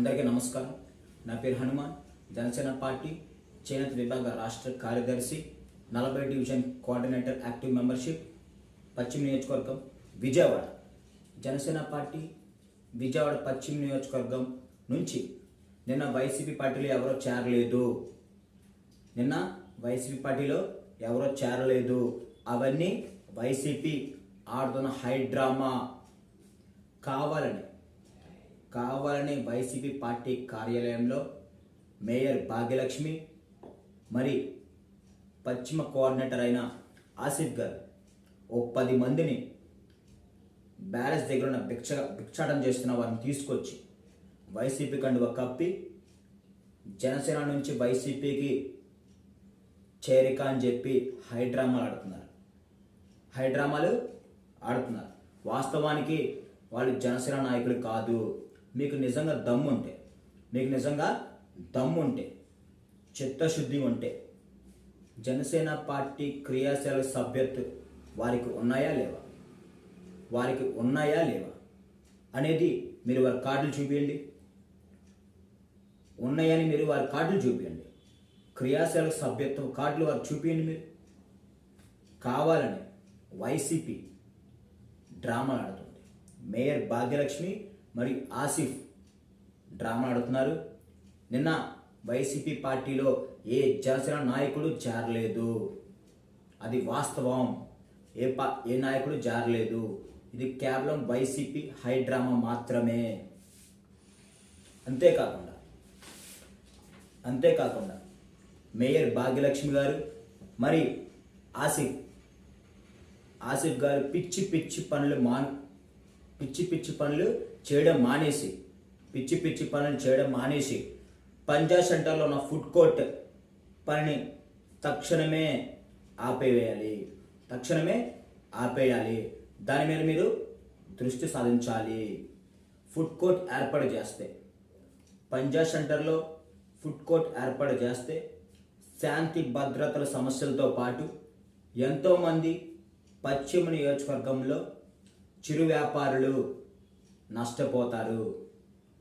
అందరికీ నమస్కారం. నా పేరు హనుమాన్. జనసేన పార్టీ చేనేత విభాగ రాష్ట్ర కార్యదర్శి నలభై డివిజన్ కోఆర్డినేటర్ యాక్టివ్ మెంబర్షిప్ పశ్చిమ నియోజకవర్గం విజయవాడ. జనసేన పార్టీ విజయవాడ పశ్చిమ నియోజకవర్గం నుంచి నిన్న వైసీపీ పార్టీలో ఎవరో చేరలేదు. నిన్న వైసీపీ పార్టీలో ఎవరో చేరలేదు. అవన్నీ వైసీపీ ఆడుతున్న హై డ్రామా కావాలని కావాలని వైసీపీ పార్టీ కార్యాలయంలో మేయర్ భాగ్యలక్ష్మి మరి పశ్చిమ కోఆర్డినేటర్ అయిన ఆసిఫ్ గారు ఓ పది మందిని బ్యారేజ్ దగ్గర ఉన్న భిక్ష భిక్షాటం చేస్తున్న వారిని తీసుకొచ్చి వైసీపీ కండువ కప్పి జనసేన నుంచి వైసీపీకి చేరిక అని చెప్పి హైడ్రామాలు ఆడుతున్నారు. హైడ్రామాలు ఆడుతున్నారు. వాస్తవానికి వాళ్ళు జనసేన నాయకులు కాదు. మీకు నిజంగా దమ్ము ఉంటే మీకు నిజంగా దమ్ము ఉంటే చిత్తశుద్ధి ఉంటే జనసేన పార్టీ క్రియాశీల సభ్యత్వం వారికి ఉన్నాయా లేవా? వారికి ఉన్నాయా లేవా? అనేది మీరు వారి కార్డులు చూపించండి ఉన్నాయని మీరు వారి కార్డులు చూపించండి క్రియాశీల సభ్యత్వం కార్డులు వారు చూపించండి మీరు. కావాలని వైసీపీ డ్రామాలు ఆడుతుంది. మేయర్ భాగ్యలక్ష్మి మరియు ఆసిఫ్ డ్రామా ఆడుతున్నారు. నిన్న వైసీపీ పార్టీలో ఏ జనసేన నాయకుడు జారలేదు. అది వాస్తవం. ఏ పా ఏ నాయకుడు జారలేదు. ఇది కేవలం వైసీపీ హై డ్రామా మాత్రమే. అంతేకాకుండా అంతేకాకుండా మేయర్ భాగ్యలక్ష్మి గారు మరి ఆసిఫ్ ఆసిఫ్ గారు పిచ్చి పిచ్చి పనులు మాన్ పిచ్చి పిచ్చి పనులు చేయడం మానేసి పిచ్చి పిచ్చి పనులు చేయడం మానేసి పంజా సెంటర్లో ఉన్న ఫుడ్ కోర్ట్ పనిని తక్షణమే ఆపేవేయాలి. తక్షణమే ఆపేయాలి. దాని మీద మీరు దృష్టి సాధించాలి. ఫుడ్ కోర్ట్ ఏర్పాటు చేస్తే పంజా సెంటర్లో ఫుడ్ కోర్ట్ ఏర్పాటు చేస్తే శాంతి భద్రతల సమస్యలతో పాటు ఎంతోమంది పశ్చిమ నియోజకవర్గంలో చిరు వ్యాపారులు నష్టపోతారు.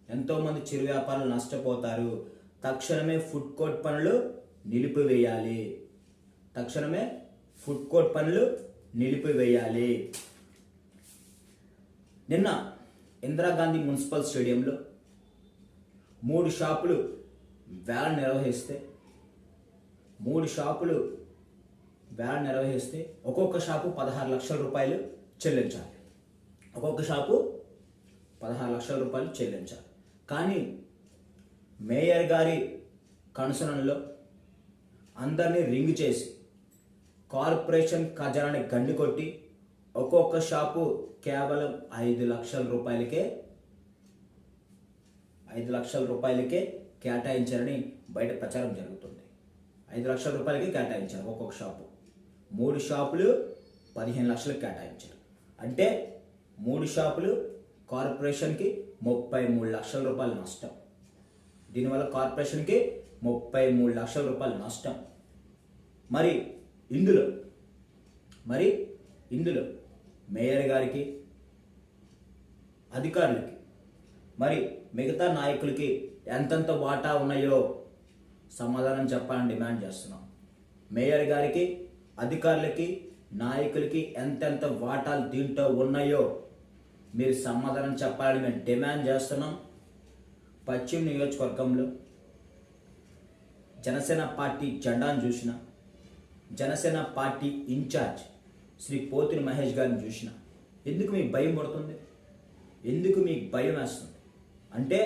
ఎంతోమంది చిరు వ్యాపారులు నష్టపోతారు. తక్షణమే ఫుడ్ కోర్ట్ పనులు నిలిపివేయాలి. తక్షణమే ఫుడ్ కోర్ట్ పనులు నిలిపివేయాలి. నిన్న ఇందిరాగాంధీ మున్సిపల్ స్టేడియంలో మూడు షాపులు వేళ నిర్వహిస్తే మూడు షాపులు వేళ నిర్వహిస్తే ఒక్కొక్క షాపు పదహారు లక్షల రూపాయలు చెల్లించాలి. ఒక్కొక్క షాపు పదహారు లక్షల రూపాయలు చెల్లించాలి. కానీ మేయర్ గారి కనుసరణలో అందరినీ రింగ్ చేసి కార్పొరేషన్ ఖజానాన్ని గండి కొట్టి ఒక్కొక్క షాపు కేవలం ఐదు లక్షల రూపాయలకే ఐదు లక్షల రూపాయలకే కేటాయించారని బయట ప్రచారం జరుగుతుంది. ఐదు లక్షల రూపాయలకే కేటాయించారు ఒక్కొక్క షాపు. మూడు షాపులు పదిహేను లక్షలకు కేటాయించారు. అంటే మూడు షాపులు కార్పొరేషన్కి ముప్పై మూడు లక్షల రూపాయలు నష్టం. దీనివల్ల కార్పొరేషన్కి ముప్పై మూడు లక్షల రూపాయలు నష్టం. మరి ఇందులో మరి ఇందులో మేయర్ గారికి అధికారులకి మరి మిగతా నాయకులకి ఎంతెంత వాటా ఉన్నాయో సమాధానం చెప్పాలని డిమాండ్ చేస్తున్నాం. మేయర్ గారికి అధికారులకి నాయకులకి ఎంతెంత వాటాలు దీంట్లో ఉన్నాయో మీరు సమాధానం చెప్పాలని మేము డిమాండ్ చేస్తున్నాం. పశ్చిమ నియోజకవర్గంలో జనసేన పార్టీ జెండాను చూసిన జనసేన పార్టీ ఇన్ఛార్జ్ శ్రీ పోతిని మహేష్ గారిని చూసిన. ఎందుకు మీకు భయం పడుతుంది? ఎందుకు మీకు భయం వేస్తుంది? అంటే